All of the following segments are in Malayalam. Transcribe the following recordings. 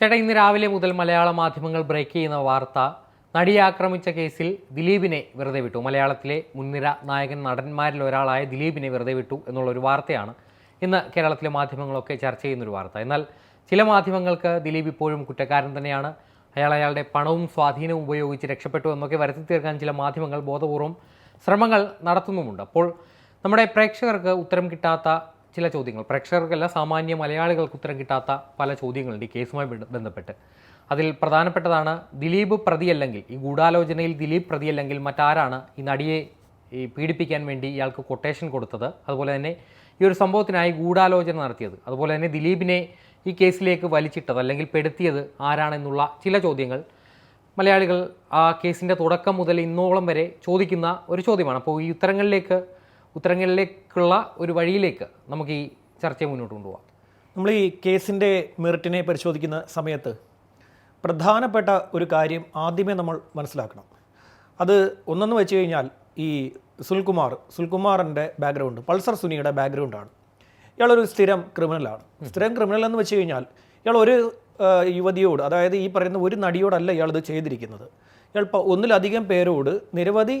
ചേട്ടാ ഇന്ന് രാവിലെ മുതൽ മലയാള മാധ്യമങ്ങൾ ബ്രേക്ക് ചെയ്യുന്ന വാർത്ത നടിയെ ആക്രമിച്ച കേസിൽ ദിലീപിനെ വെറുതെ വിട്ടു. മലയാളത്തിലെ മുൻനിര നായകൻ നടന്മാരിൽ ഒരാളായ ദിലീപിനെ വെറുതെ വിട്ടു എന്നുള്ളൊരു വാർത്തയാണ് ഇന്ന് കേരളത്തിലെ മാധ്യമങ്ങളൊക്കെ ചർച്ച ചെയ്യുന്നൊരു വാർത്ത. എന്നാൽ ചില മാധ്യമങ്ങൾക്ക് ദിലീപ് ഇപ്പോഴും കുറ്റക്കാരൻ തന്നെയാണ്. അയാൾ അയാളുടെ പണവും സ്വാധീനവും ഉപയോഗിച്ച് രക്ഷപ്പെട്ടു എന്നൊക്കെ വരുത്തി തീർക്കാൻ ചില മാധ്യമങ്ങൾ ബോധപൂർവം ശ്രമങ്ങൾ നടത്തുന്നുമുണ്ട്. അപ്പോൾ നമ്മുടെ പ്രേക്ഷകർക്ക് ഉത്തരം കിട്ടാത്ത ചില ചോദ്യങ്ങൾ. പ്രേക്ഷകർക്കല്ല സാമാന്യ മലയാളികൾക്ക് ഉത്തരം കിട്ടാത്ത പല ചോദ്യങ്ങളുണ്ട് ഈ കേസുമായി ബന്ധപ്പെട്ട്. അതിൽ പ്രധാനപ്പെട്ടതാണ് ദിലീപ് പ്രതിയല്ലെങ്കിൽ ഈ ഗൂഢാലോചനയിൽ ദിലീപ് പ്രതിയല്ലെങ്കിൽ മറ്റാരാണ് ഈ നടിയെ ഈ പീഡിപ്പിക്കാൻ വേണ്ടി ഇയാൾക്ക് കൊട്ടേഷൻ കൊടുത്തത്. അതുപോലെ തന്നെ ഈ ഒരു സംഭവത്തിനായി ഗൂഢാലോചന നടത്തിയത്. അതുപോലെ തന്നെ ദിലീപിനെ ഈ കേസിലേക്ക് വലിച്ചിട്ടത് അല്ലെങ്കിൽ പെടുത്തിയത് ആരാണെന്നുള്ള ചില ചോദ്യങ്ങൾ. മലയാളികൾ ആ കേസിന്റെ തുടക്കം മുതൽ ഇന്നോളം വരെ ചോദിക്കുന്ന ഒരു ചോദ്യമാണ്. അപ്പോൾ ഈ ഉത്തരങ്ങളിലേക്ക് ഉത്തരങ്ങളിലേക്കുള്ള ഒരു വഴിയിലേക്ക് നമുക്ക് ഈ ചർച്ചയെ മുന്നോട്ട് കൊണ്ടുപോകാം നമ്മൾ ഈ കേസിന്റെ മെറിറ്റിനെ പരിശോധിക്കുന്ന സമയത്ത് പ്രധാനപ്പെട്ട ഒരു കാര്യം ആദ്യമേ നമ്മൾ മനസ്സിലാക്കണം. അത് ഒന്നെന്ന് വെച്ച് കഴിഞ്ഞാൽ ഈ സുൽകുമാർ സുൽകുമാറിന്റെ ബാക്ക്ഗ്രൗണ്ട് പൾസർ സുനിയുടെ ബാക്ക്ഗ്രൗണ്ടാണ് ഇയാളൊരു സ്ഥിരം ക്രിമിനലാണ് സ്ഥിരം ക്രിമിനൽ എന്ന് വെച്ച് കഴിഞ്ഞാൽ ഇയാൾ ഒരു യുവതിയോട് അതായത് ഈ പറയുന്ന ഒരു നടിയോടല്ല ഇയാൾ ഇത് ചെയ്തിരിക്കുന്നത്. ഇയാൾ ഒന്നിലധികം പേരോട് നിരവധി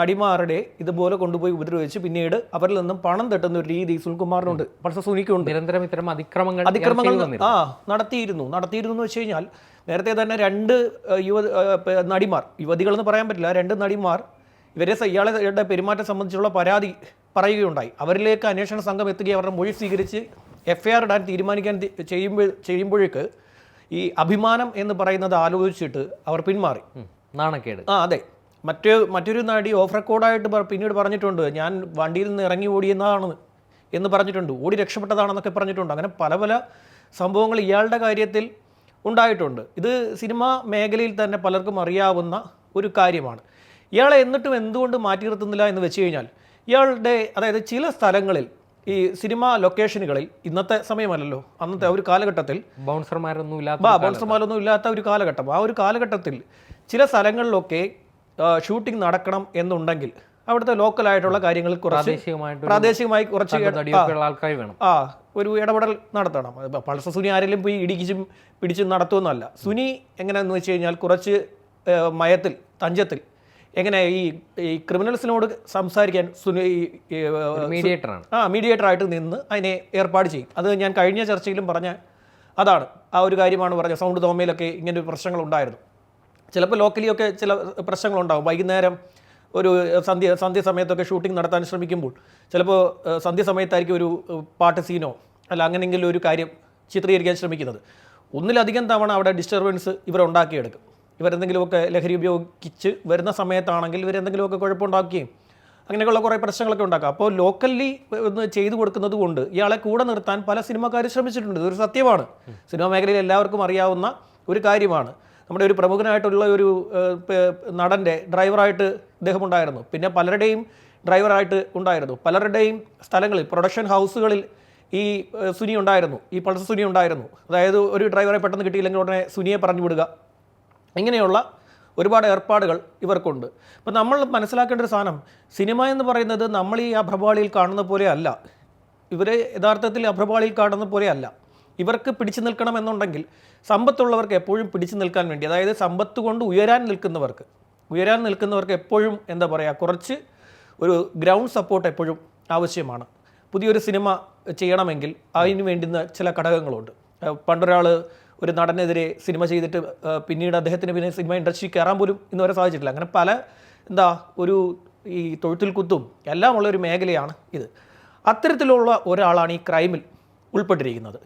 നടിമാരുടെ ഇതുപോലെ കൊണ്ടുപോയി ഉപദ്രവിച്ച് പിന്നീട് അവരിൽ നിന്നും പണം തട്ടുന്ന ഒരു രീതി സുൽകുമാറിനുണ്ട്. പക്ഷെ സുനിക്കുണ്ട്. നിരന്തരം ഇത്തരം അതിക്രമങ്ങൾ അതിക്രമങ്ങൾ. ആ നടത്തിയിരുന്നു. നടത്തിയിരുന്നു എന്ന് വെച്ച് കഴിഞ്ഞാൽ നേരത്തെ തന്നെ രണ്ട് യുവ നടിമാർ യുവതികളെന്ന് പറയാൻ പറ്റില്ല രണ്ട് നടിമാർ ഇവരെ ഇയാളുടെ പെരുമാറ്റം സംബന്ധിച്ചുള്ള പരാതി പറയുകയുണ്ടായി. അവരിലേക്ക് അന്വേഷണ സംഘം എത്തുകയും അവരുടെ മൊഴി സ്വീകരിച്ച് എഫ് ഐ ആർ ഇടാൻ തീരുമാനിക്കാൻ ചെയ്യുമ്പോൾ ചെയ്യുമ്പോഴേക്ക് ഈ അഭിമാനം എന്ന് പറയുന്നത് ആലോചിച്ചിട്ട് അവർ പിന്മാറി. നാണക്കേട്. ആ അതെ. മറ്റു മറ്റൊരു നടി ഓഫ് റെക്കോർഡായിട്ട് പിന്നീട് പറഞ്ഞിട്ടുണ്ട് ഞാൻ വണ്ടിയിൽ നിന്ന് ഇറങ്ങി ഓടിയെന്നതാണ് എന്ന് പറഞ്ഞിട്ടുണ്ട്. ഓടി രക്ഷപ്പെട്ടതാണെന്നൊക്കെ പറഞ്ഞിട്ടുണ്ട്. അങ്ങനെ പല പല സംഭവങ്ങൾ ഇയാളുടെ കാര്യത്തിൽ ഉണ്ടായിട്ടുണ്ട്. ഇത് സിനിമാ മേഖലയിൽ തന്നെ പലർക്കും അറിയാവുന്ന ഒരു കാര്യമാണ്. ഇയാളെ എന്നിട്ടും എന്തുകൊണ്ട് മാറ്റി നിർത്തുന്നില്ല എന്ന് വെച്ച് കഴിഞ്ഞാൽ ഇയാളുടെ അതായത് ചില സ്ഥലങ്ങളിൽ ഈ സിനിമാ ലൊക്കേഷനുകളിൽ ഇന്നത്തെ സമയമല്ലല്ലോ അന്നത്തെ ഒരു കാലഘട്ടത്തിൽ ബൗൺസർമാരൊന്നും ഇല്ലാത്ത ബൗൺസർമാരൊന്നും ഇല്ലാത്ത ഒരു കാലഘട്ടം. ആ ഒരു കാലഘട്ടത്തിൽ ചില സ്ഥലങ്ങളിലൊക്കെ ഷൂട്ടിംഗ് നടക്കണം എന്നുണ്ടെങ്കിൽ അവിടുത്തെ ലോക്കലായിട്ടുള്ള കാര്യങ്ങളിൽ കുറച്ച് പ്രാദേശികമായി കുറച്ച് ആൾക്കാർ വേണം. ആ ഒരു ഇടപെടൽ നടത്തണം. പൾസ സുനി ആരെങ്കിലും പോയി ഇടിക്കിച്ചും പിടിച്ചും നടത്തുമെന്നല്ല. സുനി എങ്ങനെയാന്ന് വെച്ച് കഴിഞ്ഞാൽ കുറച്ച് മയത്തിൽ തഞ്ചത്തിൽ എങ്ങനെ ഈ ഈ ക്രിമിനൽസിനോട് സംസാരിക്കാൻ സുനി മീഡിയേറ്ററാണ് ആ മീഡിയേറ്റർ ആയിട്ട് നിന്ന് അതിനെ ഏർപ്പാട് ചെയ്യും. അത് ഞാൻ കഴിഞ്ഞ ചർച്ചയിലും പറഞ്ഞ അതാണ്. ആ ഒരു കാര്യമാണ് പറഞ്ഞത് സൗണ്ട് തോമയിലൊക്കെ ഇങ്ങനെ പ്രശ്നങ്ങൾ ഉണ്ടായിരുന്നു. ചിലപ്പോൾ ലോക്കലി ഒക്കെ ചില പ്രശ്നങ്ങളുണ്ടാകും വൈകുന്നേരം ഒരു സന്ധ്യ സന്ധ്യ സമയത്തൊക്കെ ഷൂട്ടിംഗ് നടത്താൻ ശ്രമിക്കുമ്പോൾ ചിലപ്പോൾ സന്ധ്യ സമയത്തായിരിക്കും ഒരു പാട്ട് സീനോ അല്ല അങ്ങനെയെങ്കിലും ഒരു കാര്യം ചിത്രീകരിക്കാൻ ശ്രമിക്കുന്നത്. ഒന്നിലധികം തവണ അവിടെ ഡിസ്റ്റർബൻസ് ഇവർ ഉണ്ടാക്കിയെടുക്കും. ഇവരെന്തെങ്കിലുമൊക്കെ ലഹരി ഉപയോഗിച്ച് വരുന്ന സമയത്താണെങ്കിൽ ഇവരെന്തെങ്കിലുമൊക്കെ കുഴപ്പമുണ്ടാക്കുകയും അങ്ങനെയുള്ള കുറേ പ്രശ്നങ്ങളൊക്കെ ഉണ്ടാക്കാം. അപ്പോൾ ലോക്കലി ഒന്ന് ചെയ്തു കൊടുക്കുന്നത് കൊണ്ട് ഇയാളെ കൂടെ നിർത്താൻ പല സിനിമക്കാർ ശ്രമിച്ചിട്ടുണ്ട്. ഇതൊരു സത്യമാണ്. സിനിമാ മേഖലയിൽ എല്ലാവർക്കും അറിയാവുന്ന ഒരു കാര്യമാണ്. നമ്മുടെ ഒരു പ്രമുഖനായിട്ടുള്ള ഒരു നടന്റെ ഡ്രൈവറായിട്ട് ഇദ്ദേഹം ഉണ്ടായിരുന്നു പിന്നെ പലരുടെയും ഡ്രൈവറായിട്ട് ഉണ്ടായിരുന്നു. പലരുടെയും സ്ഥലങ്ങളിൽ പ്രൊഡക്ഷൻ ഹൗസുകളിൽ ഈ സുനി ഉണ്ടായിരുന്നു. ഈ പൾസർ സുനി ഉണ്ടായിരുന്നു. അതായത് ഒരു ഡ്രൈവറെ പെട്ടെന്ന് കിട്ടിയില്ലെങ്കിൽ ഉടനെ സുനിയെ പറഞ്ഞു വിടുക. ഇങ്ങനെയുള്ള ഒരുപാട് ഏർപ്പാടുകൾ ഇവർക്കുണ്ട്. അപ്പം നമ്മൾ മനസ്സിലാക്കേണ്ട ഒരു സാധനം സിനിമ എന്ന് പറയുന്നത് നമ്മൾ ഈ അഭ്രപാളിയിൽ കാണുന്ന പോലെ അല്ല. ഇവരെ യഥാർത്ഥത്തിൽ അഭ്രപാളിയിൽ കാണുന്ന പോലെ അല്ല. ഇവർക്ക് പിടിച്ചു നിൽക്കണം എന്നുണ്ടെങ്കിൽ സമ്പത്തുള്ളവർക്ക് എപ്പോഴും പിടിച്ചു നിൽക്കാൻ വേണ്ടി അതായത് സമ്പത്ത് കൊണ്ട് ഉയരാൻ നിൽക്കുന്നവർക്ക് ഉയരാൻ നിൽക്കുന്നവർക്ക് എപ്പോഴും എന്താ പറയുക കുറച്ച് ഒരു ഗ്രൗണ്ട് സപ്പോർട്ട് എപ്പോഴും ആവശ്യമാണ്. പുതിയൊരു സിനിമ ചെയ്യണമെങ്കിൽ അതിന് വേണ്ടുന്ന ചില ഘടകങ്ങളുണ്ട്. പണ്ടൊരാൾ ഒരു നടനെതിരെ സിനിമ ചെയ്തിട്ട് പിന്നീട് അദ്ദേഹത്തിന് പിന്നെ സിനിമ ഇൻഡസ്ട്രി കയറാൻ പോലും ഇന്ന് വരെ സാധിച്ചിട്ടില്ല. അങ്ങനെ പല എന്താ ഒരു ഈ തൊഴുത്തിൽ കുത്തും എല്ലാം ഉള്ള ഒരു മേഖലയാണ് ഇത്. അത്തരത്തിലുള്ള ഒരാളാണ് ഈ ക്രൈമിൽ ഉൾപ്പെട്ടിരിക്കുന്നത്.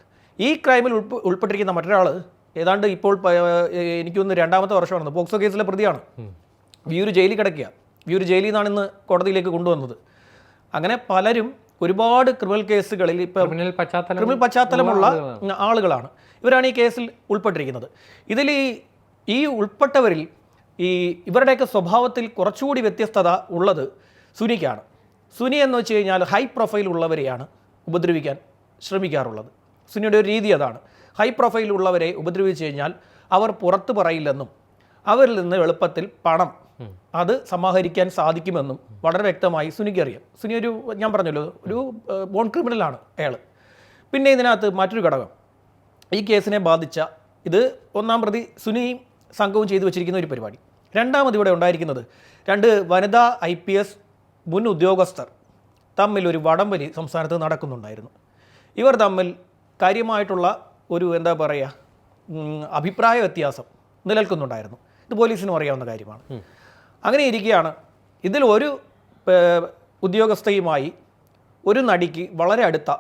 ഈ ക്രൈമിൽ ഉൾപ്പെ ഉൾപ്പെട്ടിരിക്കുന്ന മറ്റൊരാൾ ഏതാണ്ട് ഇപ്പോൾ എനിക്കൊന്ന് രണ്ടാമത്തെ വർഷമാണ് പോക്സോ കേസിലെ പ്രതിയാണ്. വിയൂർ ജയിലിൽ കിടക്കുക. വിയൂർ ജയിലിൽ നിന്നാണ് ഇന്ന് കോടതിയിലേക്ക് കൊണ്ടുവന്നത്. അങ്ങനെ പലരും ഒരുപാട് ക്രിമിനൽ കേസുകളിൽ ഇപ്പോൾ ക്രിമിനൽ പശ്ചാത്തലം ക്രിമിനൽ പശ്ചാത്തലമുള്ള ആളുകളാണ്. ഇവരാണ് ഈ കേസിൽ ഉൾപ്പെട്ടിരിക്കുന്നത്. ഇതിൽ ഈ ഈ ഉൾപ്പെട്ടവരിൽ ഈ ഇവരുടെയൊക്കെ സ്വഭാവത്തിൽ കുറച്ചുകൂടി വ്യത്യസ്തത ഉള്ളത് സുനിക്കാണ്. സുനി എന്ന് വെച്ച് കഴിഞ്ഞാൽ ഹൈ പ്രൊഫൈൽ ഉള്ളവരെയാണ് ഉപദ്രവിക്കാൻ ശ്രമിക്കാറുള്ളത്. സുനിയുടെ ഒരു രീതി അതാണ്. ഹൈ പ്രൊഫൈലുള്ളവരെ ഉപദ്രവിച്ചു കഴിഞ്ഞാൽ അവർ പുറത്ത് പറയില്ലെന്നും അവരിൽ നിന്ന് എളുപ്പത്തിൽ പണം അത് സമാഹരിക്കാൻ സാധിക്കുമെന്നും വളരെ വ്യക്തമായി സുനിക്ക് അറിയാം. സുനി ഒരു ഞാൻ പറഞ്ഞല്ലോ ഒരു ബോൺ ക്രിമിനലാണ് അയാൾ പിന്നെ ഇതിനകത്ത് മറ്റൊരു ഘടകം. ഈ കേസിനെ ബാധിച്ച ഇത് ഒന്നാം പ്രതി സുനിയും സംഘവും ചെയ്തു വെച്ചിരിക്കുന്ന ഒരു പരിപാടി. രണ്ടാമത് ഇവിടെ ഉണ്ടായിരിക്കുന്നത് രണ്ട് വനിതാ ഐ പി എസ് മുൻ ഉദ്യോഗസ്ഥർ തമ്മിൽ ഒരു വടംവലി സംസ്ഥാനത്ത് നടക്കുന്നുണ്ടായിരുന്നു. ഇവർ തമ്മിൽ കാര്യമായിട്ടുള്ള ഒരു എന്താ പറയുക അഭിപ്രായ വ്യത്യാസം നിലനിൽക്കുന്നുണ്ടായിരുന്നു. ഇത് പോലീസിനും അറിയാവുന്ന കാര്യമാണ്. അങ്ങനെ ഇരിക്കുകയാണ്. ഇതിൽ ഒരു ഉദ്യോഗസ്ഥയുമായി ഒരു നടിക്ക് വളരെ അടുത്ത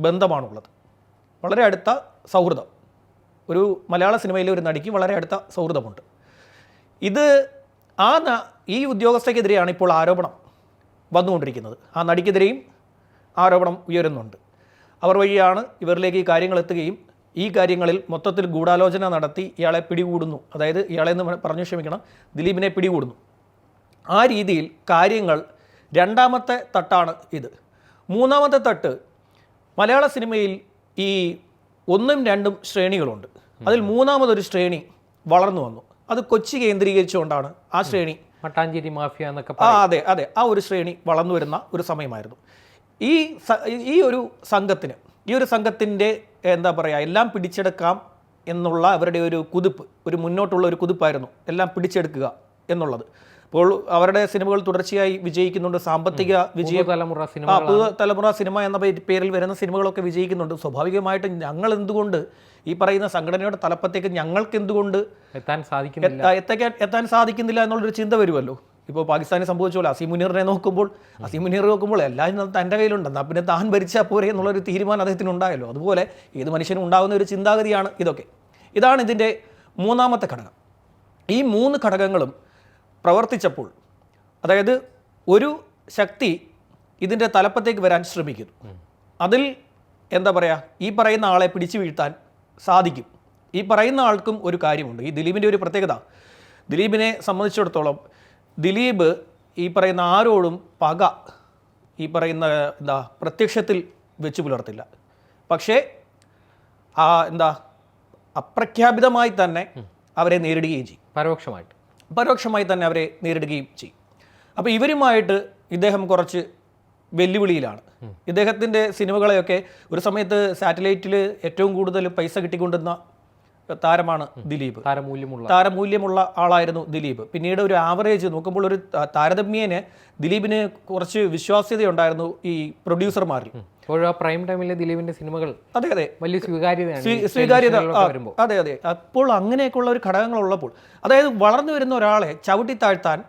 ബന്ധമാണുള്ളത്. വളരെ അടുത്ത സൗഹൃദം. ഒരു മലയാള സിനിമയിലെ ഒരു നടിക്ക് വളരെ അടുത്ത സൗഹൃദമുണ്ട്. ഇത് ആ ഈ ഉദ്യോഗസ്ഥയ്ക്കെതിരെയാണ് ഇപ്പോൾ ആരോപണം വന്നുകൊണ്ടിരിക്കുന്നത്. ആ നടിക്കെതിരെയും ആരോപണം ഉയരുന്നുണ്ട്. അവർ വഴിയാണ് ഇവരിലേക്ക് ഈ കാര്യങ്ങൾ എത്തുകയും ഈ കാര്യങ്ങളിൽ മൊത്തത്തിൽ ഗൂഢാലോചന നടത്തി ഇയാളെ പിടികൂടുന്നു. അതായത് ഇയാളെ എന്ന് പറഞ്ഞു ക്ഷമിക്കണം ദിലീപിനെ പിടികൂടുന്നു. ആ രീതിയിൽ കാര്യങ്ങൾ രണ്ടാമത്തെ തട്ടാണ് ഇത്. മൂന്നാമത്തെ തട്ട് മലയാള സിനിമയിൽ ഈ ഒന്നും രണ്ടും ശ്രേണികളുണ്ട്. അതിൽ മൂന്നാമതൊരു ശ്രേണി വളർന്നു വന്നു. അത് കൊച്ചി കേന്ദ്രീകരിച്ചുകൊണ്ടാണ് ആ ശ്രേണി മട്ടാഞ്ചേരി മാഫിയ എന്നൊക്കെ ആ അതെ അതെ. ആ ഒരു ശ്രേണി വളർന്നു വരുന്ന ഒരു സമയമായിരുന്നു. ഈ ഈ ഒരു സംഘത്തിന് ഈ ഒരു സംഘത്തിന്റെ എന്താ പറയുക എല്ലാം പിടിച്ചെടുക്കാം എന്നുള്ള അവരുടെ ഒരു കുതിപ്പ് ഒരു മുന്നോട്ടുള്ള ഒരു കുതിപ്പായിരുന്നു എല്ലാം പിടിച്ചെടുക്കുക എന്നുള്ളത്. ഇപ്പോൾ അവരുടെ സിനിമകൾ തുടർച്ചയായി വിജയിക്കുന്നുണ്ട്. സാമ്പത്തിക വിജയ തലമുറ സിനിമ പുതു തലമുറ സിനിമ എന്ന പേരിൽ വരുന്ന സിനിമകളൊക്കെ വിജയിക്കുന്നുണ്ട്. സ്വാഭാവികമായിട്ടും ഞങ്ങൾ എന്തുകൊണ്ട് ഈ പറയുന്ന സംഘടനയുടെ തലപ്പത്തേക്ക് ഞങ്ങൾക്ക് എന്തുകൊണ്ട് എത്താൻ സാധിക്കുന്നില്ല. എത്താൻ സാധിക്കുന്നില്ല എന്നുള്ളൊരു ചിന്ത വരുമല്ലോ. ഇപ്പോൾ പാകിസ്ഥാനെ സംഭവിച്ച പോലെ അസീം മുനീറിനെ നോക്കുമ്പോൾ അസീം മുനീർ നോക്കുമ്പോൾ എല്ലാം തന്റെ കയ്യിലുണ്ട്. എന്നാൽ പിന്നെ താൻ ഭരിച്ചാൽ പോരെ എന്നുള്ളൊരു തീരുമാനം അദ്ദേഹത്തിന് ഉണ്ടായല്ലോ. അതുപോലെ ഏത് മനുഷ്യനും ഉണ്ടാകുന്ന ഒരു ചിന്താഗതിയാണ് ഇതൊക്കെ. ഇതാണ് ഇതിന്റെ മൂന്നാമത്തെ ഘടകം. ഈ മൂന്ന് ഘടകങ്ങളും പ്രവർത്തിച്ചപ്പോൾ അതായത് ഒരു ശക്തി ഇതിന്റെ തലപ്പത്തേക്ക് വരാൻ ശ്രമിക്കുന്നു. അതിൽ എന്താ പറയുക ഈ പറയുന്ന ആളെ പിടിച്ചു വീഴ്ത്താൻ സാധിക്കും. ഈ പറയുന്ന ആൾക്കും ഒരു കാര്യമുണ്ട്. ഈ ദിലീപിന്റെ ഒരു പ്രത്യേകത. ദിലീപിനെ സംബന്ധിച്ചിടത്തോളം ദിലീപ് ഈ പറയുന്ന ആരോടും പക ഈ പറയുന്ന എന്താ പ്രത്യക്ഷത്തിൽ വെച്ച് പുലർത്തില്ല. പക്ഷേ ആ എന്താ അപ്രഖ്യാപിതമായി തന്നെ അവരെ നേരിടുകയും ചെയ്യും. പരോക്ഷമായിട്ട്. പരോക്ഷമായി തന്നെ അവരെ നേരിടുകയും ചെയ്യും. അപ്പോൾ ഇവരുമായിട്ട് ഇദ്ദേഹം കുറച്ച് വെല്ലുവിളിയിലാണ്. ഇദ്ദേഹത്തിന്റെ സിനിമകളെയൊക്കെ ഒരു സമയത്ത് സാറ്റലൈറ്റിൽ ഏറ്റവും കൂടുതൽ പൈസ കിട്ടിക്കൊണ്ടിരുന്ന താരമാണ് ദിലീപ്. താരമൂല്യമുള്ള. താരമൂല്യമുള്ള ആളായിരുന്നു ദിലീപ്. പിന്നീട് ഒരു ആവറേജ് നോക്കുമ്പോൾ ഒരു താരതമ്യേനെ ദിലീപിന് കുറച്ച് വിശ്വാസ്യതയുണ്ടായിരുന്നു ഈ പ്രൊഡ്യൂസർമാരിൽ പ്രൈം ടൈമിലെ ദിലീപിന്റെ സിനിമകൾ അതെ അതെ. വലിയ സ്വീകാര്യതയാണ് സ്വീകാര്യത അതെ അതെ. അപ്പോൾ അങ്ങനെയൊക്കെയുള്ള ഒരു ഘടകങ്ങൾ ഉള്ളപ്പോൾ അതായത് വളർന്നു വരുന്ന ഒരാളെ ചവിട്ടി താഴ്ത്താൻ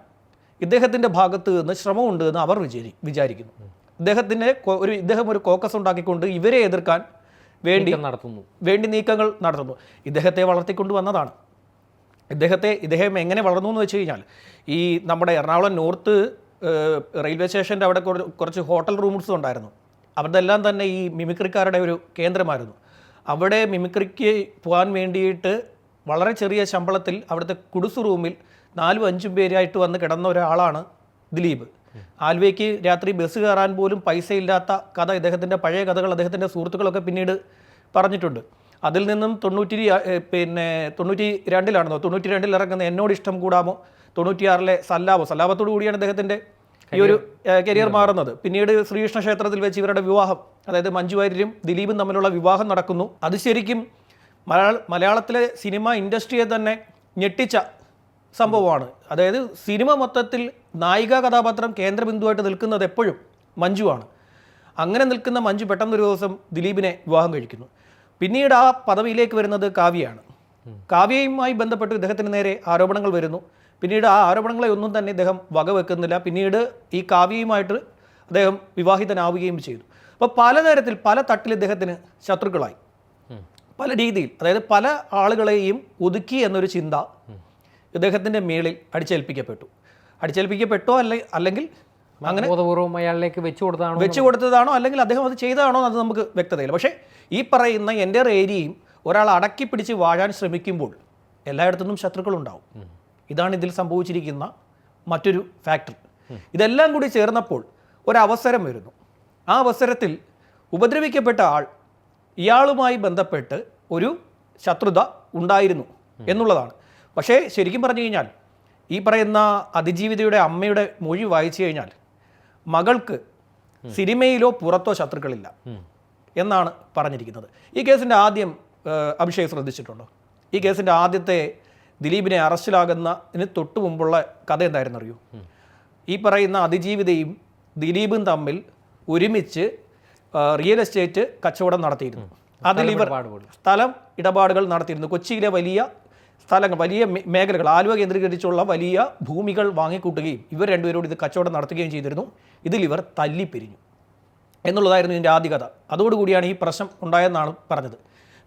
ഇദ്ദേഹത്തിന്റെ ഭാഗത്ത് നിന്ന് ശ്രമമുണ്ട് എന്ന് അവർ വിചാരി വിചാരിക്കുന്നു. ഇദ്ദേഹത്തിന്റെ ഒരു ഇദ്ദേഹം ഒരു കോക്കസ് ഉണ്ടാക്കിക്കൊണ്ട് ഇവരെ എതിർക്കാൻ വേണ്ടി നടത്തുന്നു. വേണ്ടി നീക്കങ്ങൾ നടത്തുന്നു. ഇദ്ദേഹത്തെ വളർത്തിക്കൊണ്ടു വന്നതാണ്. ഇദ്ദേഹത്തെ ഇദ്ദേഹം എങ്ങനെ വളർന്നു എന്ന് വെച്ച് കഴിഞ്ഞാൽ ഈ നമ്മുടെ എറണാകുളം നോർത്ത് റെയിൽവേ സ്റ്റേഷന്റെ അവിടെ കുറച്ച് ഹോട്ടൽ റൂംസ് ഉണ്ടായിരുന്നു. അതെല്ലാം തന്നെ ഈ മിമിക്രിക്കാരുടെ ഒരു കേന്ദ്രമായിരുന്നു. അവിടെ മിമിക്രിക്ക് പോകാൻ വേണ്ടിയിട്ട് വളരെ ചെറിയ ശമ്പളത്തിൽ അവിടുത്തെ കുടുസ് റൂമിൽ നാലും അഞ്ചും പേരായിട്ട് വന്ന് കിടന്ന ഒരാളാണ് ദിലീപ്. ആൽവയ്ക്ക് രാത്രി ബസ് കയറാൻ പോലും പൈസ ഇല്ലാത്ത കഥ ഇദ്ദേഹത്തിന്റെ പഴയ കഥകൾ അദ്ദേഹത്തിന്റെ സുഹൃത്തുക്കളൊക്കെ പിന്നീട് പറഞ്ഞിട്ടുണ്ട്. അതിൽ നിന്നും തൊണ്ണൂറ്റി പിന്നെ തൊണ്ണൂറ്റി രണ്ടിലാണെന്നോ തൊണ്ണൂറ്റി രണ്ടിൽ ഇറങ്ങുന്ന എന്നോട് ഇഷ്ടം കൂടാമോ? തൊണ്ണൂറ്റിയാറിലെ സല്ലാബോ സല്ലാബത്തോടു കൂടിയാണ് അദ്ദേഹത്തിന്റെ ഈ ഒരു കരിയർ മാറുന്നത്. പിന്നീട് ശ്രീകൃഷ്ണ ക്ഷേത്രത്തിൽ വെച്ച് ഇവരുടെ വിവാഹം അതായത് മഞ്ജു വാര്യരും ദിലീപും തമ്മിലുള്ള വിവാഹം നടക്കുന്നു. അത് ശരിക്കും മലയാള മലയാളത്തിലെ സിനിമ ഇൻഡസ്ട്രിയെ തന്നെ ഞെട്ടിച്ച സംഭവമാണ്. അതായത് സിനിമ മൊത്തത്തിൽ നായിക കഥാപാത്രം കേന്ദ്രബിന്ദുവായിട്ട് നിൽക്കുന്നത് എപ്പോഴും മഞ്ജുവാണ്. അങ്ങനെ നിൽക്കുന്ന മഞ്ജു പെട്ടെന്നൊരു ദിവസം ദിലീപിനെ വിവാഹം കഴിക്കുന്നു. പിന്നീട് ആ പദവിയിലേക്ക് വരുന്നത് കാവ്യയാണ്. കാവ്യയുമായി ബന്ധപ്പെട്ട് ഇദ്ദേഹത്തിന് നേരെ ആരോപണങ്ങൾ വരുന്നു. പിന്നീട് ആ ആരോപണങ്ങളെ ഒന്നും തന്നെ ഇദ്ദേഹം വകവെക്കുന്നില്ല. പിന്നീട് ഈ കാവ്യയുമായിട്ട് അദ്ദേഹം വിവാഹിതനാവുകയും ചെയ്തു. അപ്പോൾ പലതരത്തിൽ പല തട്ടിൽ ഇദ്ദേഹത്തിന് ശത്രുക്കളായി. പല രീതിയിൽ അതായത് പല ആളുകളെയും ഒതുക്കി എന്നൊരു ചിന്ത ഇദ്ദേഹത്തിന്റെ മേളിൽ അടിച്ചേൽപ്പിക്കപ്പെട്ടു. അടിച്ചേൽപ്പിക്കപ്പെട്ടോ അല്ലെ അല്ലെങ്കിൽ അങ്ങനെ ബോധപൂർവം അയാളിലേക്ക് വെച്ചു കൊടുത്തതാണോ വെച്ചു കൊടുത്തതാണോ അല്ലെങ്കിൽ അദ്ദേഹം അത് ചെയ്തതാണോ അത് നമുക്ക് വ്യക്തതയില്ല. പക്ഷേ ഈ പറയുന്ന എന്റെ ഏരിയയും ഒരാൾ അടക്കി പിടിച്ച് വാഴാൻ ശ്രമിക്കുമ്പോൾ എല്ലായിടത്തുനിന്നും ശത്രുക്കളുണ്ടാവും ഇതാണ് ഇതിൽ സംഭവിച്ചിരിക്കുന്ന മറ്റൊരു ഫാക്ടർ ഇതെല്ലാം കൂടി ചേർന്നപ്പോൾ ഒരവസരം വരുന്നു. ആ അവസരത്തിൽ ഉപദ്രവിക്കപ്പെട്ട ആൾ ഇയാളുമായി ബന്ധപ്പെട്ട് ഒരു ശത്രുത ഉണ്ടായിരുന്നു എന്നുള്ളതാണ്. പക്ഷേ ശരിക്കും പറഞ്ഞു കഴിഞ്ഞാൽ ഈ പറയുന്ന അതിജീവിതയുടെ അമ്മയുടെ മൊഴി വായിച്ചു കഴിഞ്ഞാൽ മകൾക്ക് സിനിമയിലോ പുറത്തോ ശത്രുക്കളില്ല എന്നാണ് പറഞ്ഞിരിക്കുന്നത്. ഈ കേസിന്റെ ആദ്യം അഭിഷേക് ശ്രദ്ധിച്ചിട്ടുണ്ടോ? ഈ കേസിന്റെ ആദ്യത്തെ ദിലീപിനെ അറസ്റ്റിലാകുന്നതിന് തൊട്ട് മുമ്പുള്ള കഥ എന്തായിരുന്നു അറിയൂ ഈ പറയുന്ന അതിജീവിതയും ദിലീപും തമ്മിൽ ഒരുമിച്ച് റിയൽ എസ്റ്റേറ്റ് കച്ചവടം നടത്തിയിരുന്നു. അതിൽ ഇവർ സ്ഥലം ഇടപാടുകൾ നടത്തിയിരുന്നു. കൊച്ചിയിലെ വലിയ സ്ഥലങ്ങൾ വലിയ മേഖലകൾ ആലുവ കേന്ദ്രീകരിച്ചുള്ള വലിയ ഭൂമികൾ വാങ്ങിക്കൂട്ടുകയും ഇവർ രണ്ടുപേരോട് ഇത് കച്ചവടം നടത്തുകയും ചെയ്തിരുന്നു. ഇതിൽ ഇവർ തല്ലിപ്പിരിഞ്ഞു എന്നുള്ളതായിരുന്നു ഇതിന്റെ ആദ്യ കഥ. അതോടുകൂടിയാണ് ഈ പ്രശ്നം ഉണ്ടായെന്നാണ് പറഞ്ഞത്.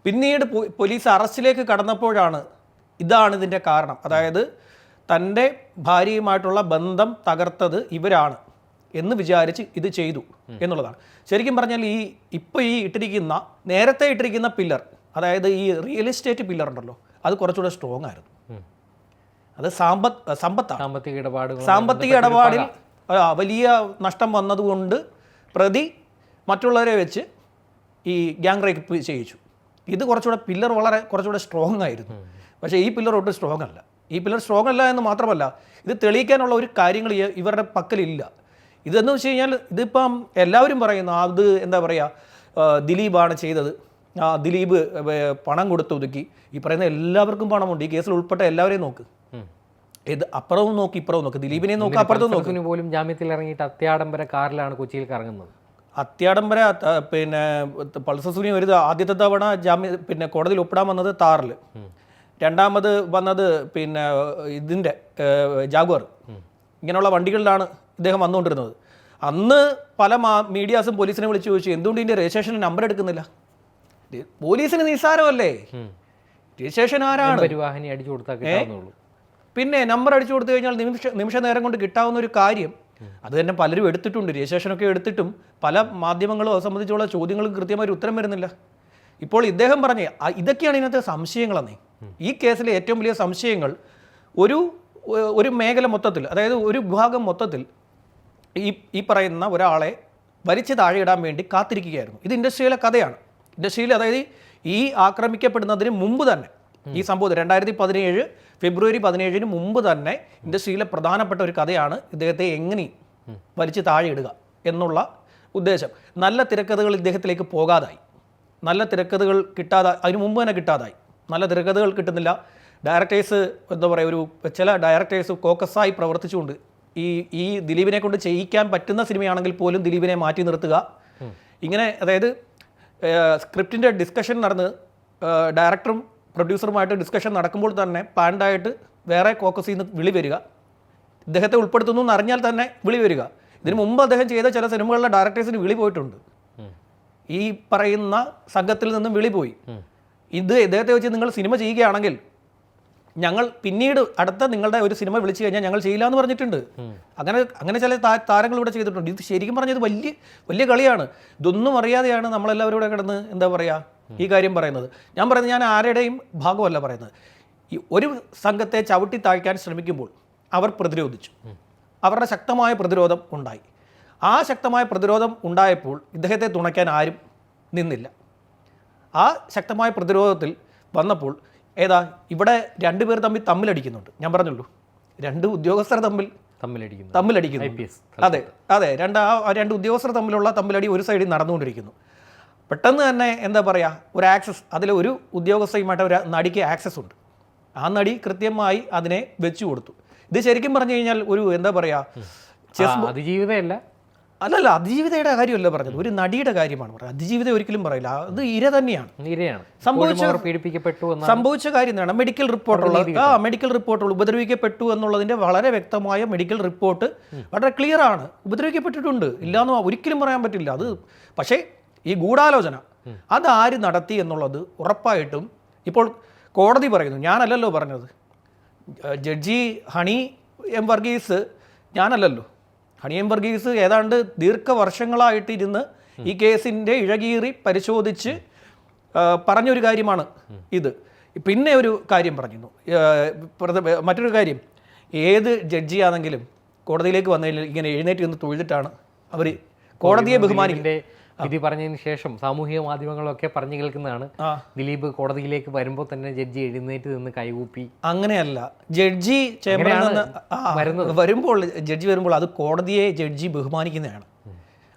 പിന്നീട് പോലീസ് അറസ്റ്റിലേക്ക് കടന്നപ്പോഴാണ് ഇതാണ് ഇതിന്റെ കാരണം. അതായത് തന്റെ ഭാര്യയുമായിട്ടുള്ള ബന്ധം തകർത്തത് ഇവരാണ് എന്ന് വിചാരിച്ച് ഇത് ചെയ്തു എന്നുള്ളതാണ്. ശരിക്കും പറഞ്ഞാൽ ഈ ഇപ്പോൾ ഈ ഇട്ടിരിക്കുന്ന നേരത്തെ ഇട്ടിരിക്കുന്ന പില്ലർ അതായത് ഈ റിയൽ എസ്റ്റേറ്റ് പില്ലർ ഉണ്ടല്ലോ അത് കുറച്ചുകൂടെ സ്ട്രോങ് ആയിരുന്നു. അത് സാമ്പത്ത് സമ്പത്താണ്. സാമ്പത്തിക ഇടപാട് സാമ്പത്തിക ഇടപാടിൽ വലിയ നഷ്ടം വന്നതുകൊണ്ട് പ്രതി മറ്റുള്ളവരെ വെച്ച് ഈ ഗ്യാങ് റേപ്പ് ചെയ്യിച്ചു. ഇത് കുറച്ചുകൂടെ പില്ലർ വളരെ കുറച്ചുകൂടെ സ്ട്രോങ് ആയിരുന്നു. പക്ഷേ ഈ പില്ലർ ഒട്ടും സ്ട്രോങ് അല്ല. ഈ പില്ലർ സ്ട്രോങ് അല്ല എന്ന് മാത്രമല്ല ഇത് തെളിയിക്കാനുള്ള ഒരു കാര്യങ്ങൾ ഇവരുടെ പക്കലില്ല. ഇതെന്ന് വെച്ച് കഴിഞ്ഞാൽ ഇതിപ്പം എല്ലാവരും പറയുന്നു അത് എന്താ പറയുക ദിലീപാണ് ചെയ്തത്. ദിലീപ് പണം കൊടുത്തൊതുക്കി ഈ പറയുന്ന എല്ലാവർക്കും പണമുണ്ട്. ഈ കേസിൽ ഉൾപ്പെട്ട എല്ലാവരെയും നോക്ക്. ഏത് ഇത് അപ്പുറവും നോക്കി ഇപ്പുറവും നോക്ക്. ദിലീപിനെ നോക്ക് അപ്പുറത്തും നോക്കി. പോലും ജാമ്യത്തിൽ ഇറങ്ങിയിട്ട് അത്യാഡംബര കാറിലാണ് കൊച്ചിയിൽ കറങ്ങുന്നത്. അത്യാഡംബര പിന്നെ പൾസർ സുനി ഒരു ആദ്യത്തെ തവണ ജാമ്യ പിന്നെ കോടതിയിൽ ഒപ്പിടാൻ വന്നത് താറിൽ. രണ്ടാമത് വന്നത് പിന്നെ ഇതിന്റെ ജാഗ്വർ. ഇങ്ങനെയുള്ള വണ്ടികളിലാണ് ഇദ്ദേഹം വന്നുകൊണ്ടിരുന്നത്. അന്ന് പല മീഡിയാസും പോലീസിനെ വിളിച്ച് ചോദിച്ചു എന്തുകൊണ്ട് ഇതിന്റെ രജിസ്ട്രേഷൻ നമ്പർ എടുക്കുന്നില്ല? പോലീസിന് നിസ്സാരമല്ലേ. രജിസ്ട്രേഷൻ ആരാണ് പരിവാഹനി അടിച്ചു കൊടുത്താൽ പിന്നെ നമ്പർ അടിച്ചു കൊടുത്തു കഴിഞ്ഞാൽ നിമിഷ നിമിഷ നേരം കൊണ്ട് കിട്ടാവുന്ന ഒരു കാര്യം അത് തന്നെ പലരും എടുത്തിട്ടുണ്ട് രജിസ്ട്രേഷനൊക്കെ എടുത്തിട്ടും പല മാധ്യമങ്ങളും അത് സംബന്ധിച്ചുള്ള ചോദ്യങ്ങൾക്ക് കൃത്യമായി ഉത്തരം വരുന്നില്ല. ഇപ്പോൾ ഇദ്ദേഹം പറഞ്ഞ ഇതൊക്കെയാണ് ഇതിനകത്തെ സംശയങ്ങളെന്നേ. ഈ കേസിലെ ഏറ്റവും വലിയ സംശയങ്ങൾ ഒരു ഒരു മേഖല മൊത്തത്തിൽ അതായത് ഒരു വിഭാഗം മൊത്തത്തിൽ ഈ ഈ പറയുന്ന ഒരാളെ വലിച്ചു താഴെയിടാൻ വേണ്ടി കാത്തിരിക്കുകയായിരുന്നു. ഇത് ഇൻഡസ്ട്രിയിലെ കഥയാണ്. ഇൻഡസ്ട്രിയിൽ അതായത് ഈ ആക്രമിക്കപ്പെടുന്നതിന് മുമ്പ് തന്നെ ഈ സംഭവം രണ്ടായിരത്തി പതിനേഴ് ഫെബ്രുവരി പതിനേഴിന് മുമ്പ് തന്നെ ഇൻഡസ്ട്രിയിലെ പ്രധാനപ്പെട്ട ഒരു കഥയാണ് ഇദ്ദേഹത്തെ എങ്ങനെ വലിച്ചു താഴെയിടുക എന്നുള്ള ഉദ്ദേശം. നല്ല തിരക്കഥകൾ ഇദ്ദേഹത്തിലേക്ക് പോകാതായി. നല്ല തിരക്കഥകൾ കിട്ടാതെ അതിന് മുമ്പ് തന്നെ കിട്ടാതായി. നല്ല തിരക്കഥകൾ കിട്ടുന്നില്ല. ഡയറക്ടേഴ്സ് എന്താ പറയുക ഒരു ചില ഡയറക്ടേഴ്സ് കോക്കസായി പ്രവർത്തിച്ചുകൊണ്ട് ഈ ഈ ദിലീപിനെ കൊണ്ട് ചെയ്യിക്കാൻ പറ്റുന്ന സിനിമയാണെങ്കിൽ പോലും ദിലീപിനെ മാറ്റി നിർത്തുക. ഇങ്ങനെ അതായത് സ്ക്രിപ്റ്റിന്റെ ഡിസ്കഷൻ നടന്ന് ഡയറക്ടറും പ്രൊഡ്യൂസറുമായിട്ട് ഡിസ്കഷൻ നടക്കുമ്പോൾ തന്നെ പാൻഡായിട്ട് വേറെ കോക്കസിൽ നിന്ന് വിളി വരിക. ഇദ്ദേഹത്തെ ഉൾപ്പെടുത്തുന്നു എന്ന് അറിഞ്ഞാൽ തന്നെ വിളി വരിക. ഇതിനു മുമ്പ് അദ്ദേഹം ചെയ്ത ചില സിനിമകളിലെ ഡയറക്ടേഴ്സിന് വിളി പോയിട്ടുണ്ട്. ഈ പറയുന്ന സംഘത്തിൽ നിന്നും വിളി പോയി. ഇത് ഇദ്ദേഹത്തെ വെച്ച് നിങ്ങൾ സിനിമ ചെയ്യുകയാണെങ്കിൽ ഞങ്ങൾ പിന്നീട് അടുത്ത നിങ്ങളുടെ ഒരു സിനിമ വിളിച്ചു കഴിഞ്ഞാൽ ഞങ്ങൾ ചെയ്യില്ല എന്ന് പറഞ്ഞിട്ടുണ്ട്. അങ്ങനെ അങ്ങനെ ചില താരങ്ങൾ ഇവിടെ ചെയ്തിട്ടുണ്ട്. ഇത് ശരിക്കും പറഞ്ഞത് വലിയ വലിയ കളിയാണ്. ഇതൊന്നും അറിയാതെയാണ് നമ്മളെല്ലാവരും ഇവിടെ കിടന്ന് എന്താ പറയുക ഈ കാര്യം പറയുന്നത്. ഞാൻ പറയുന്നത് ഞാൻ ആരുടെയും ഭാഗമല്ല പറയുന്നത്. ഈ ഒരു സംഘത്തെ ചവിട്ടി താഴ്ക്കാൻ ശ്രമിക്കുമ്പോൾ അവർ പ്രതിരോധിച്ചു. അവരുടെ ശക്തമായ പ്രതിരോധം ഉണ്ടായി. ആ ശക്തമായ പ്രതിരോധം ഉണ്ടായപ്പോൾ ഇദ്ദേഹത്തെ തുണയ്ക്കാൻ ആരും നിന്നില്ല. ആ ശക്തമായ പ്രതിരോധത്തിൽ വന്നപ്പോൾ ഏതാ ഇവിടെ രണ്ടുപേർ തമ്മിൽ തമ്മിലടിക്കുന്നുണ്ട്. ഞാൻ പറഞ്ഞുള്ളൂ. രണ്ട് ഉദ്യോഗസ്ഥർ തമ്മിൽ തമ്മിലടിക്കുന്നു. തമ്മിലടിക്കുന്നു. അതെ അതെ രണ്ട് ആ രണ്ട് ഉദ്യോഗസ്ഥർ തമ്മിലുള്ള തമ്മിലടി ഒരു സൈഡിൽ നടന്നുകൊണ്ടിരിക്കുന്നു. പെട്ടെന്ന് തന്നെ എന്താ പറയുക ഒരു ആക്സസ് അതിൽ ഒരു ഉദ്യോഗസ്ഥയുമായിട്ട് ഒരു നടിക്ക് ആക്സസ് ഉണ്ട്. ആ നടി കൃത്യമായി അതിനെ വെച്ചു കൊടുത്തു. ഇത് ശരിക്കും പറഞ്ഞു കഴിഞ്ഞാൽ ഒരു എന്താ പറയുക അതിജീവിതയല്ല. അല്ലല്ല അതിജീവിതയുടെ കാര്യമല്ല പറഞ്ഞത്. ഒരു നടിയുടെ കാര്യമാണ് പറഞ്ഞത്. അതിജീവിത ഒരിക്കലും പറയില്ല. അത് ഇര തന്നെയാണ്. ഇരയാണ് സംഭവിച്ച- പീഡിപ്പിക്കപ്പെട്ടു സംഭവിച്ച കാര്യം എന്താണ്? മെഡിക്കൽ റിപ്പോർട്ടുള്ള ആ മെഡിക്കൽ റിപ്പോർട്ടുള്ള ഉപദ്രവിക്കപ്പെട്ടു എന്നുള്ളതിന്റെ വളരെ വ്യക്തമായ മെഡിക്കൽ റിപ്പോർട്ട് വളരെ ക്ലിയർ ആണ്. ഉപദ്രവിക്കപ്പെട്ടിട്ടുണ്ട്. ഇല്ലാന്ന് ഒരിക്കലും പറയാൻ പറ്റില്ല. അത് പക്ഷേ ഈ ഗൂഢാലോചന അത് ആര് നടത്തി എന്നുള്ളത് ഉറപ്പായിട്ടും ഇപ്പോൾ കോടതി പറയുന്നു. ഞാനല്ലല്ലോ പറഞ്ഞത്. ജഡ്ജി ഹണി എം വർഗീസ് ഞാനല്ലല്ലോ. ഹണി എം വർഗീസ് ഏതാണ്ട് ദീർഘവർഷങ്ങളായിട്ട് ഇരുന്ന് ഈ കേസിന്റെ ഇഴകീറി പരിശോധിച്ച് പറഞ്ഞൊരു കാര്യമാണ് ഇത്. പിന്നെ ഒരു കാര്യം പറഞ്ഞിരുന്നു. മറ്റൊരു കാര്യം. ഏത് ജഡ്ജിയാണെങ്കിലും കോടതിയിലേക്ക് വന്നതിൽ ഇങ്ങനെ എഴുന്നേറ്റ് നിന്ന് തൊഴുതിട്ടാണ് അവർ കോടതിയെ ബഹുമാനിക്കുന്നത്. വിധി പറഞ്ഞതിന് ശേഷം സാമൂഹിക മാധ്യമങ്ങളൊക്കെ പറഞ്ഞു കേൾക്കുന്നതാണ്. ദിലീപ് കോടതിയിലേക്ക് വരുമ്പോൾ തന്നെ ജഡ്ജി എഴുന്നേറ്റ് നിന്ന് കൈകൂപ്പി. അങ്ങനെയല്ല. ജഡ്ജി വരുമ്പോൾ ജഡ്ജി വരുമ്പോൾ അത് കോടതിയെ ജഡ്ജി ബഹുമാനിക്കുന്നതാണ്.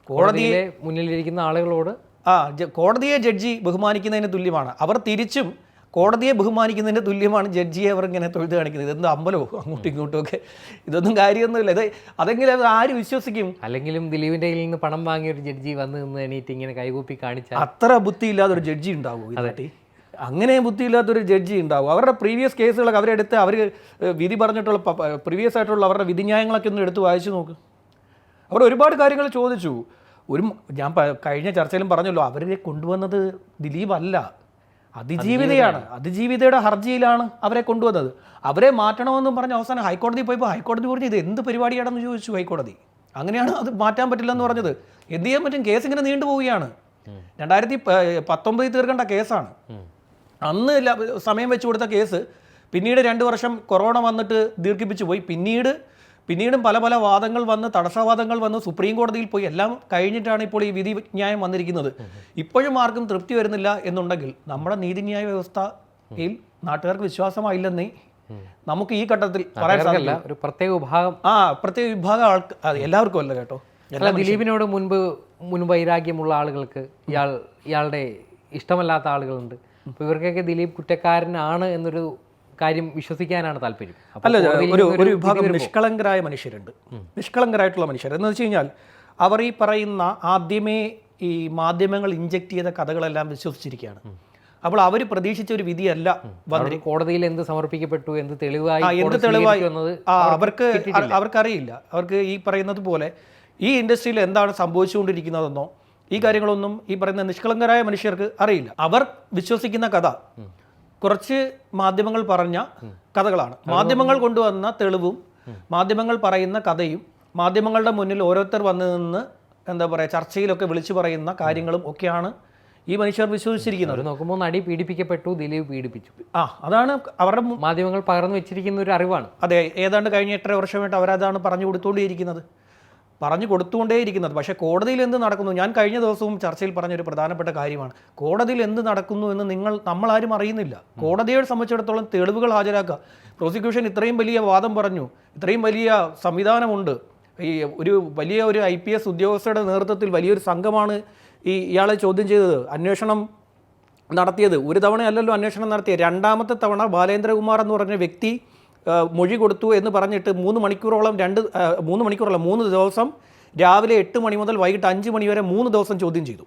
കോടതിയിലെ മുന്നിലിരിക്കുന്ന ആളുകളോട് ആ കോടതിയെ ജഡ്ജി ബഹുമാനിക്കുന്നതിന് തുല്യമാണ്. അവർ തിരിച്ചും കോടതിയെ ബഹുമാനിക്കുന്നതിന് തുല്യമാണ് ജഡ്ജിയെ അവർ ഇങ്ങനെ തൊഴുത് കാണിക്കുന്നത്. ഇതെന്തോ അമ്പലോ അങ്ങോട്ടും ഇങ്ങോട്ടും ഒക്കെ. ഇതൊന്നും കാര്യമൊന്നുമില്ല. ഇത് അതെങ്കിലും അത് ആര് വിശ്വസിക്കും? അല്ലെങ്കിലും ദിലീപിന്റെ കയ്യിൽ നിന്ന് പണം വാങ്ങിയ ഒരു ജഡ്ജി വന്ന് നിന്ന് എണീറ്റ് ഇങ്ങനെ കൈകൂപ്പി കാണിച്ചാൽ അത്ര ബുദ്ധിയില്ലാത്ത ഒരു ജഡ്ജി ഉണ്ടാവും ഇതിനകത്ത് അങ്ങനെ ബുദ്ധിയില്ലാത്തൊരു ജഡ്ജി ഉണ്ടാവും അവരുടെ പ്രീവിയസ് കേസുകളൊക്കെ അവരെടുത്ത് അവർ വിധി പറഞ്ഞിട്ടുള്ള പ്രീവിയസ് ആയിട്ടുള്ള അവരുടെ വിധിന്യായങ്ങളൊക്കെ ഒന്ന് എടുത്ത് വായിച്ചു നോക്ക്. അവർ ഒരുപാട് കാര്യങ്ങൾ ചോദിച്ചു. ഒരു ഞാൻ കഴിഞ്ഞ ചർച്ചയിലും പറഞ്ഞല്ലോ അവരെ കൊണ്ടുവന്നത് ദിലീപ് അല്ല. അതിജീവിതയാണ്. അതിജീവിതയുടെ ഹർജിയിലാണ് അവരെ കൊണ്ടുവന്നത്. അവരെ മാറ്റണമെന്നും പറഞ്ഞ് അവസാനം ഹൈക്കോടതി പോയപ്പോൾ ഹൈക്കോടതി പറഞ്ഞു ഇത് എന്ത് പരിപാടിയാണെന്ന് ചോദിച്ചു ഹൈക്കോടതി. അങ്ങനെയാണ് അത് മാറ്റാൻ പറ്റില്ലെന്ന് പറഞ്ഞത്. എന്ത് ചെയ്യാൻ പറ്റും? കേസ് ഇങ്ങനെ നീണ്ടുപോവുകയാണ് രണ്ടായിരത്തി പത്തൊമ്പതിൽ തീർക്കേണ്ട കേസാണ്. അന്ന് സമയം വെച്ചു കൊടുത്ത കേസ് പിന്നീട് രണ്ട് വർഷം കൊറോണ വന്നിട്ട് ദീർഘിപ്പിച്ചു പോയി. പിന്നീട് പിന്നീടും പല പല വാദങ്ങൾ വന്ന് തടസ്സവാദങ്ങൾ വന്ന് സുപ്രീം കോടതിയിൽ പോയി. എല്ലാം കഴിഞ്ഞിട്ടാണ് ഇപ്പോൾ ഈ വിധി ന്യായം വന്നിരിക്കുന്നത്. ഇപ്പോഴും ആർക്കും തൃപ്തി വരുന്നില്ല എന്നുണ്ടെങ്കിൽ നമ്മുടെ നീതിന്യായ വ്യവസ്ഥയിൽ നാട്ടുകാർക്ക് വിശ്വാസമായില്ലെന്നേ നമുക്ക് ഈ ഘട്ടത്തിൽ പറയാൻ സാധിക്കില്ല ഒരു പ്രത്യേക വിഭാഗം. ആ പ്രത്യേക വിഭാഗം ആൾക്ക് അത് എല്ലാവർക്കും അല്ല കേട്ടോ. അല്ല ദിലീപിനോട് മുൻപ് മുൻ വൈരാഗ്യമുള്ള ആളുകൾക്ക് ഇയാൾ ഇയാളുടെ ഇഷ്ടമല്ലാത്ത ആളുകളുണ്ട്. അപ്പോൾ ഇവർക്കൊക്കെ ദിലീപ് കുറ്റക്കാരനാണ് എന്നൊരു കാര്യം വിശ്വസിക്കാനാണ് താല്പര്യം. അല്ല ഒരു ഒരു വിഭാഗം നിഷ്കളങ്കരായ മനുഷ്യരുണ്ട്. നിഷ്കളങ്കരായിട്ടുള്ള മനുഷ്യർ. എന്ന് വെച്ച് കഴിഞ്ഞാൽ അവർ ഈ പറയുന്ന ആദ്യമേ ഈ മാധ്യമങ്ങൾ ഇഞ്ചക്ട് ചെയ്ത കഥകളെല്ലാം വിശ്വസിച്ചിരിക്കുകയാണ്. അപ്പോൾ അവർ പ്രതീക്ഷിച്ച ഒരു വിധിയല്ല വന്നിരിക്കുന്നത് കോടതിയിൽ എന്ത് സമർപ്പിക്കപ്പെട്ടു എന്ത് തെളിവായി എന്ത് തെളിവായി? അവർക്ക് അവർക്കറിയില്ല. അവർക്ക് ഈ പറയുന്നത് പോലെ ഈ ഇൻഡസ്ട്രിയിൽ എന്താണ് സംഭവിച്ചുകൊണ്ടിരിക്കുന്നതെന്നോ ഈ കാര്യങ്ങളൊന്നും ഈ പറയുന്ന നിഷ്കളങ്കരായ മനുഷ്യർക്ക് അറിയില്ല. അവർ വിശ്വസിക്കുന്ന കഥ കുറച്ച് മാധ്യമങ്ങൾ പറഞ്ഞ കഥകളാണ്. മാധ്യമങ്ങൾ കൊണ്ടുവന്ന തെളിവും മാധ്യമങ്ങൾ പറയുന്ന കഥയും മാധ്യമങ്ങളുടെ മുന്നിൽ ഓരോരുത്തർ വന്നു നിന്ന് എന്താ പറയുക ചർച്ചയിലൊക്കെ വിളിച്ചു പറയുന്ന കാര്യങ്ങളും ഒക്കെയാണ് ഈ മനുഷ്യർ വിശ്വസിച്ചിരിക്കുന്നത്. നോക്കുമ്പോൾ നടി പീഡിപ്പിക്കപ്പെട്ടു ദിലീപ് പീഡിപ്പിച്ചു. ആ അതാണ് അവരുടെ മാധ്യമങ്ങൾ പകർന്നു വെച്ചിരിക്കുന്ന ഒരു അറിവാണ്. അതെ ഏതാണ്ട് കഴിഞ്ഞ എട്ടര വർഷമായിട്ട് അവരതാണ് പറഞ്ഞു കൊടുത്തുകൊണ്ടേയിരിക്കുന്നത് പറഞ്ഞു കൊടുത്തുകൊണ്ടേയിരിക്കുന്നത്. പക്ഷേ കോടതിയിൽ എന്ത് നടക്കുന്നു? ഞാൻ കഴിഞ്ഞ ദിവസവും ചർച്ചയിൽ പറഞ്ഞൊരു പ്രധാനപ്പെട്ട കാര്യമാണ്. കോടതിയിൽ എന്ത് നടക്കുന്നു എന്ന് നിങ്ങൾ നമ്മളാരും അറിയുന്നില്ല. കോടതിയെ സംബന്ധിച്ചിടത്തോളം തെളിവുകൾ ഹാജരാക്കുക. പ്രോസിക്യൂഷൻ ഇത്രയും വലിയ വാദം പറഞ്ഞു. ഇത്രയും വലിയ സംവിധാനമുണ്ട്. ഈ ഒരു വലിയ ഒരു ഐ പി എസ് ഉദ്യോഗസ്ഥരുടെ നേതൃത്വത്തിൽ വലിയൊരു സംഘമാണ് ഈ ഇയാളെ ചോദ്യം ചെയ്തത്. അന്വേഷണം നടത്തിയത്. ഒരു തവണയല്ലല്ലോ അന്വേഷണം നടത്തിയത്. രണ്ടാമത്തെ തവണ ബാലേന്ദ്രകുമാർ എന്ന് പറഞ്ഞ വ്യക്തി മൊഴി കൊടുത്തു എന്ന് പറഞ്ഞിട്ട് മൂന്ന് മണിക്കൂറോളം രണ്ട് മൂന്ന് മണിക്കൂറല്ല മൂന്ന് ദിവസം രാവിലെ എട്ട് മണി മുതൽ വൈകിട്ട് അഞ്ച് മണി വരെ മൂന്ന് ദിവസം ചോദ്യം ചെയ്തു.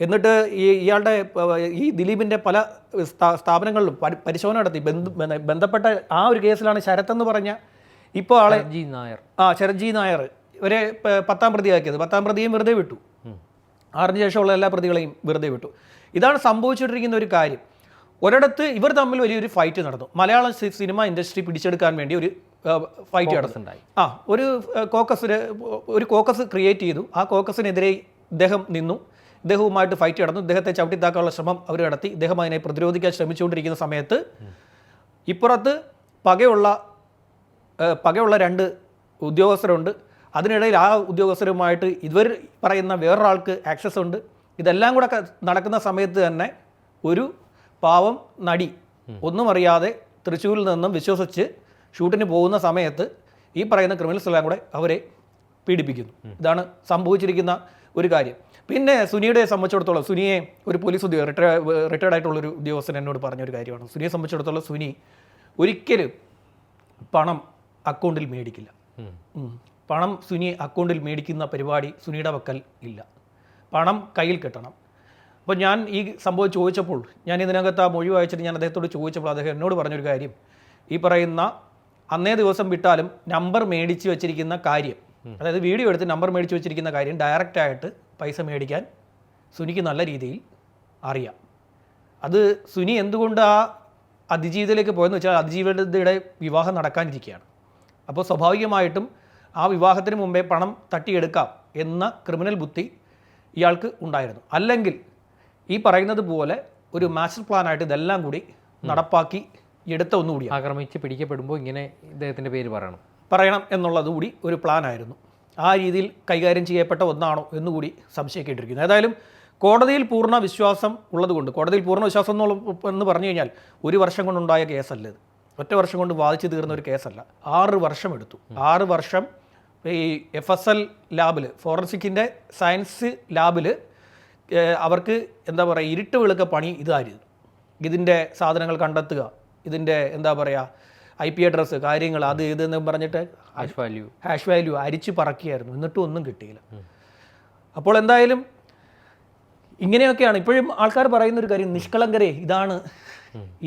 എന്നിട്ട് ഈ ഇയാളുടെ ഈ ദിലീപിന്റെ പല സ്ഥാ- സ്ഥാപനങ്ങളിലും പരി- പരിശോധന നടത്തി. ബന്ധ- ബന്ധ- ബന്ധപ്പെട്ട ആ ഒരു കേസിലാണ് എന്ന് പറഞ്ഞ ഇപ്പോൾ ആളെ ജി നായർ. ആ ശരത്ജി നായർ. ഇവരെ പത്താം പ്രതിയാക്കിയത്. പത്താം പ്രതിയും വെറുതെ വിട്ടു. ആറിന് ശേഷമുള്ള എല്ലാ പ്രതികളെയും വെറുതെ വിട്ടു. ഇതാണ് സംഭവിച്ചുകൊണ്ടിരിക്കുന്ന ഒരു കാര്യം. ഒരിടത്ത് ഇവർ തമ്മിൽ വലിയൊരു ഫൈറ്റ് നടന്നു. മലയാള സിനിമ ഇൻഡസ്ട്രി പിടിച്ചെടുക്കാൻ വേണ്ടി ഒരു ഫൈറ്റ് നടത്തുന്നുണ്ടായി ആ ഒരു കോക്കസിന് ഒരു കോക്കസ് ക്രിയേറ്റ് ചെയ്തു. ആ കോക്കസിനെതിരെ ഇദ്ദേഹം നിന്നു. ഇദ്ദേഹവുമായിട്ട് ഫൈറ്റ് നടന്നു. ഇദ്ദേഹത്തെ ചവിട്ടിത്താക്കാനുള്ള ശ്രമം അവർ നടത്തി. ഇദ്ദേഹം അതിനെ പ്രതിരോധിക്കാൻ ശ്രമിച്ചുകൊണ്ടിരിക്കുന്ന സമയത്ത് ഇപ്പുറത്ത് പകയുള്ള പകയുള്ള രണ്ട് ഉദ്യോഗസ്ഥരുണ്ട്. അതിനിടയിൽ ആ ഉദ്യോഗസ്ഥരുമായിട്ട് ഇവർ പറയുന്ന വേറൊരാൾക്ക് ആക്സസ് ഉണ്ട്. ഇതെല്ലാം കൂടെ നടക്കുന്ന സമയത്ത് തന്നെ ഒരു പാവം നടി. ഒന്നും അറിയാതെ തൃശ്ശൂരിൽ നിന്നും വിശ്വസിച്ച് ഷൂട്ടിന് പോകുന്ന സമയത്ത് ഈ പറയുന്ന ക്രിമിനൽസ് എല്ലാം കൂടെ അവരെ പീഡിപ്പിക്കുന്നു. ഇതാണ് സംഭവിച്ചിരിക്കുന്ന ഒരു കാര്യം. പിന്നെ സുനിയുടെ സംബന്ധിച്ചിടത്തോളം സുനിയെ ഒരു പോലീസ് ഉദ്യോഗ റിട്ടയർ റിട്ടയർഡ് ആയിട്ടുള്ളൊരു ഉദ്യോഗസ്ഥൻ എന്നോട് പറഞ്ഞൊരു കാര്യമാണ്. സുനിയെ സംബന്ധിച്ചിടത്തോളം സുനി ഒരിക്കലും പണം അക്കൗണ്ടിൽ മേടിക്കില്ല. പണം സുനി അക്കൗണ്ടിൽ മേടിക്കുന്ന പരിപാടി സുനിയുടെ വക്കൽ ഇല്ല. പണം കയ്യിൽ കെട്ടണം. അപ്പോൾ ഞാൻ ഈ സംഭവം ചോദിച്ചപ്പോൾ ഞാൻ ഇതിനകത്ത് ആ മൊഴി വായിച്ചിട്ട് ഞാൻ അദ്ദേഹത്തോട് ചോദിച്ചപ്പോൾ അദ്ദേഹം എന്നോട് പറഞ്ഞൊരു കാര്യം. ഈ പറയുന്ന അന്നേ ദിവസം വിട്ടാലും നമ്പർ മേടിച്ച് വെച്ചിരിക്കുന്ന കാര്യം അതായത് വീഡിയോ എടുത്ത് നമ്പർ മേടിച്ച് വെച്ചിരിക്കുന്ന കാര്യം ഡയറക്റ്റായിട്ട് പൈസ മേടിക്കാൻ സുനിക്ക് നല്ല രീതിയിൽ അറിയാം. അത് സുനി എന്തുകൊണ്ട് ആ അതിജീവിതത്തിലേക്ക് പോയെന്ന് വെച്ചാൽ അതിജീവിതയുടെ വിവാഹം നടക്കാനിരിക്കുകയാണ്. അപ്പോൾ സ്വാഭാവികമായിട്ടും ആ വിവാഹത്തിന് മുമ്പേ പണം തട്ടിയെടുക്കാം എന്ന ക്രിമിനൽ ബുദ്ധി ഇയാൾക്ക് ഉണ്ടായിരുന്നു. അല്ലെങ്കിൽ ഈ പറയുന്നത് പോലെ ഒരു മാസ്റ്റർ പ്ലാനായിട്ട് ഇതെല്ലാം കൂടി നടപ്പാക്കി എടുത്ത ഒന്നുകൂടി ആക്രമിച്ച് പിടിക്കപ്പെടുമ്പോൾ ഇങ്ങനെ ഇദ്ദേഹത്തിന്റെ പേര് പറയണം. പറയണം എന്നുള്ളത് കൂടി ഒരു പ്ലാനായിരുന്നു ആ രീതിയിൽ കൈകാര്യം ചെയ്യപ്പെട്ട ഒന്നാണോ എന്നുകൂടി സംശയിക്കേണ്ടിയിരിക്കുന്നു. ഏതായാലും കോടതിയിൽ പൂർണ വിശ്വാസം ഉള്ളതുകൊണ്ട് കോടതിയിൽ പൂർണ വിശ്വാസം എന്നുള്ള എന്ന് പറഞ്ഞു കഴിഞ്ഞാൽ ഒരു വർഷം കൊണ്ടുണ്ടായ കേസല്ല ഇത്. ഒറ്റ വർഷം കൊണ്ട് വാദിച്ചു തീർന്ന ഒരു കേസല്ല. ആറ് വർഷം എടുത്തു. ആറ് വർഷം ഈ എഫ് എസ് എൽ ലാബിൽ ഫോറൻസിക്കിന്റെ സയൻസ് ലാബിൽ അവർക്ക് എന്താ പറയുക ഇരുട്ട് വെളുക്ക പണി ഇതായിരുന്നു. ഇതിന്റെ സാധനങ്ങൾ കണ്ടെത്തുക ഇതിന്റെ എന്താ പറയുക ഐ പി അഡ്രസ്സ് കാര്യങ്ങൾ അത് ഇതെന്ന് പറഞ്ഞിട്ട് ഹാഷ് വാല്യൂ ഹാഷ് വാല്യൂ അരിച്ച് പറക്കിയായിരുന്നു. എന്നിട്ടും ഒന്നും കിട്ടിയില്ല. അപ്പോൾ എന്തായാലും ഇങ്ങനെയൊക്കെയാണ്. ഇപ്പോഴും ആൾക്കാർ പറയുന്ന ഒരു കാര്യം നിഷ്കളങ്കരെ ഇതാണ്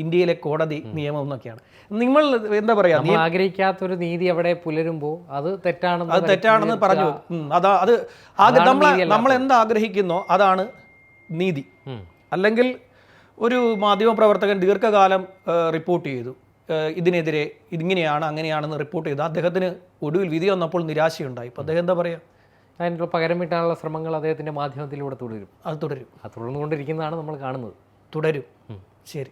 ഇന്ത്യയിലെ കോടതി നിയമം എന്നൊക്കെയാണ്. നിങ്ങൾ എന്താ പറയാ? നമ്മൾ ആഗ്രഹിക്കാത്തൊരു നീതി അവിടെ പുലരുമ്പോൾ അത് തെറ്റാണെന്ന് അത് തെറ്റാണെന്ന് പറഞ്ഞു അതാ അത് നമ്മൾ നമ്മൾ എന്ത് ആഗ്രഹിക്കുന്നോ അതാണ് നീതി. അല്ലെങ്കിൽ ഒരു മാധ്യമപ്രവർത്തകൻ ദീർഘകാലം റിപ്പോർട്ട് ചെയ്തു. ഇതിനെതിരെ ഇതിങ്ങനെയാണ് അങ്ങനെയാണെന്ന് റിപ്പോർട്ട് ചെയ്തു. അദ്ദേഹത്തിന് ഒടുവിൽ വിധി വന്നപ്പോൾ നിരാശയുണ്ടായി. ഇപ്പോൾ അദ്ദേഹം എന്താ പറയുക അതിനുള്ള പകരം വീട്ടാനുള്ള ശ്രമങ്ങൾ അദ്ദേഹത്തിന്റെ മാധ്യമത്തിലൂടെ തുടരും. അത് തുടരും. അത് തുടർന്നുകൊണ്ടിരിക്കുന്നതാണ് നമ്മൾ കാണുന്നത്. തുടരും. ശരി.